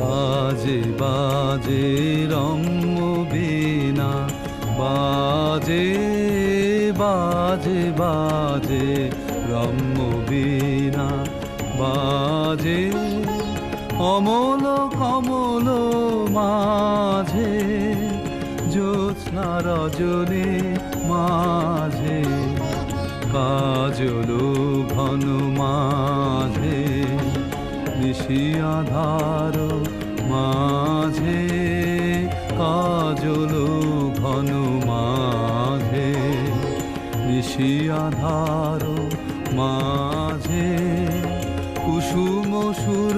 বাজে বাজে রম্য বীণা বাজে বাজে বাজে রম্য বীণা বাজে, অমল, কমল মাঝে, জ্যোৎস্না রজনী মাঝে। কাজল, ঘন মাঝে নিমেষে আধার মাঝে কাজল ঘন মাঝে। নিশি আধার মাঝে কুসুম সুর